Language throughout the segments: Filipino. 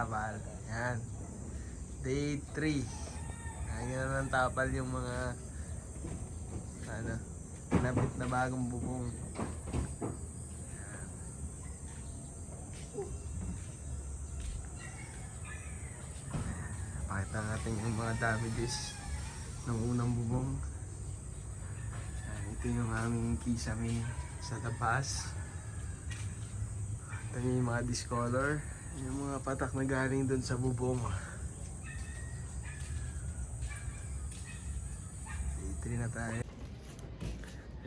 Tapal. Yan. Day 3. Lagyan na ng tapal yung mga ano, napit na bagong bubong. Pakita natin yung mga damages ng unang bubong. Yan, ito yung aming kisame sa tapas. Ito yung mga discolor. Yung mga patak na galing dun sa bubong. Day 3 na tayo.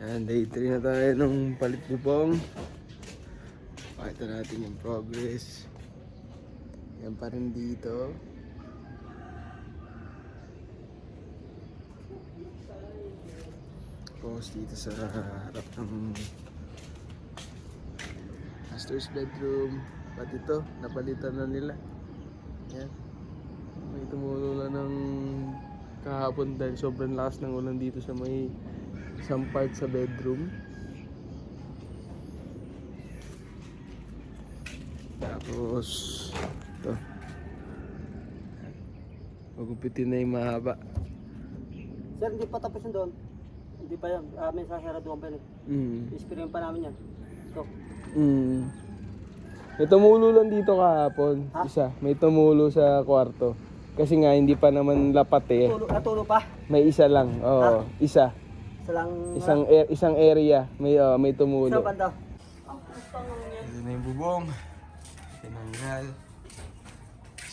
Yan, day 3 na tayo nung palit bubong. Pakita natin yung progress. Yan pa rin dito. Tapos dito sa harap ng master's bedroom. Pati ito, napalitan na nila. Yan. May tumulo na ng kahapon dahil sobrang lakas ng ulan dito sa may isang part sa bedroom. Tapos, ito. Magupitin na yung mahaba. Sir, hindi pa tapos yun doon. Hindi pa yan. Uh, may sasaraduhan pa yun. Mm. Experience pa namin yan. Ito. Mm. May tumulo lang dito kahapon. Ha? Isa. May tumulo sa kwarto. Kasi nga hindi pa naman lapat eh. Tulo, natulo pa. May isa lang. Oo, isa. Sa lang... Isang a- isang area may oh, may tumulo. banda. Ito na yung bubong. Tinanggal.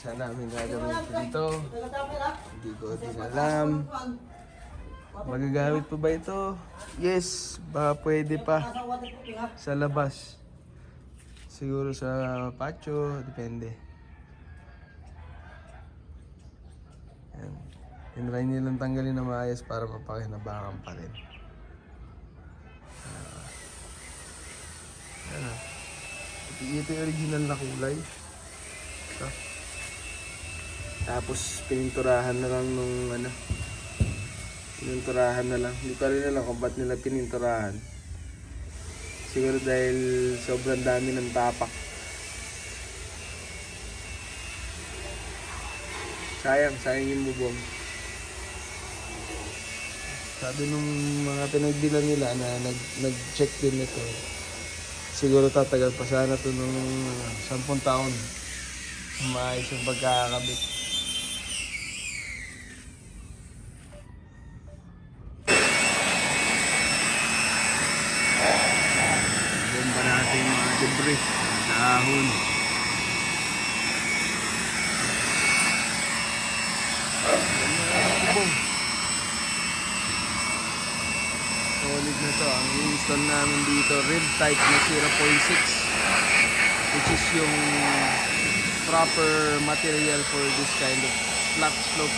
Saan namin gagamitin ito? Hindi ko din alam. Magagamit pa ba ito? Yes, baka pwede pa. Sa labas. Siguro sa patio, depende. Yan. Tinry nilang tanggalin na maayos para mapakinabangan pa rin. Ah. Yan ah. Ito, yung original na kulay. Ito. Tapos pininturahan na lang nung ano. Pininturahan na lang. Hindi ko rin alam kung ba't nila pininturahan. Siguro dahil sobrang dami ng tapak. Sayang, sayang yung bubong. Sabi nung mga pinagbilan nila na nag, nag-check din ito. Siguro tatagal pa sana to nung uh, 10 taon. Maayos yung pagkakabit. Bomba natin debris. Dahon. Solid na to. Ang i-install namin dito, rib type na 0.6 which is yung proper material for this kind of flat slope.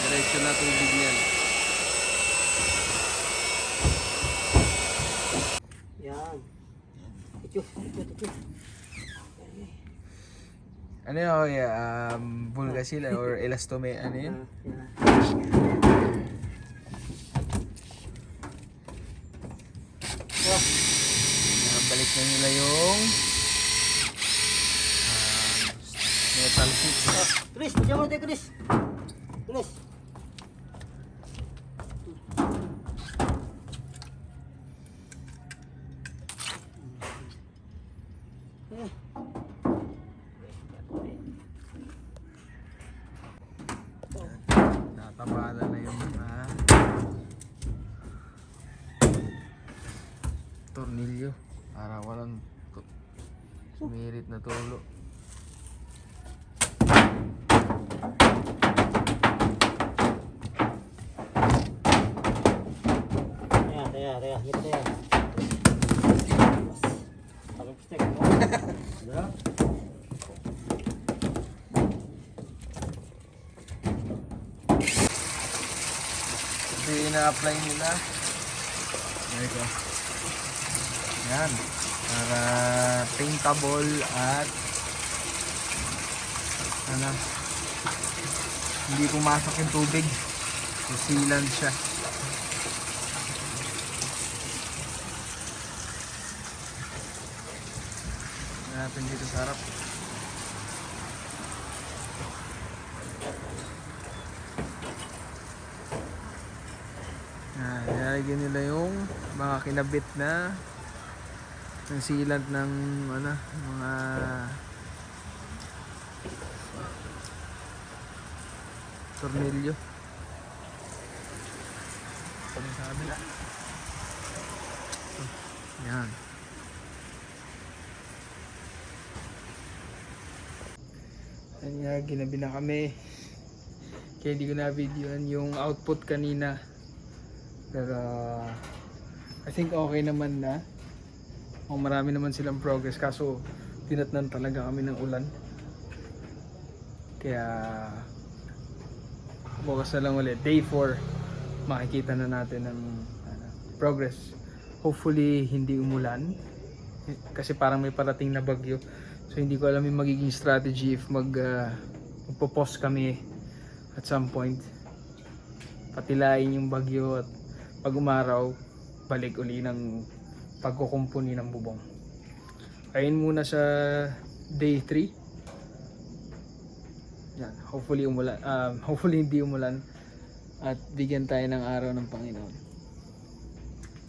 Diretso na tubig niyan. Yan. Ito, ito, ito. Ano yun? Yeah, um, Bulgasil or elastome, ano yun? Oh, Nabalik na nila yung ah, metal sheets. Chris, diyan mo tayo, Chris. Chris. Eh, Natabala na yung mga tornilyo para walang sumirit na tulo. Ayan, ayan, ayan. Ito yan. Sabi ko, stick mo. Yeah. Ito yung ina-apply nila. There go. Yan. Para paintable at ano hindi pumasok yung tubig. So sealant siya. natin dito sa harap. Nilalagyan nila yung mga kinabit na ng sealant ng ano, mga tornilyo. Ito sa. Yan. Yan nga, ginabi na kami. Kaya hindi ko na videoan yung output kanina. Pero I think okay naman na. O marami naman silang progress kaso tinatnan talaga kami ng ulan. Kaya bukas na lang ulit. Day 4 makikita na natin ng ano, progress. Hopefully hindi umulan. Kasi parang may parating na bagyo. So hindi ko alam yung magiging strategy if mag uh, magpo-pause kami at some point. Patilayin yung bagyo at pag umaraw, balik uli ng pagkukumpuni ng bubong. Ayun muna sa day 3. Yan, hopefully umulan, um, hopefully hindi umulan at bigyan tayo ng araw ng Panginoon.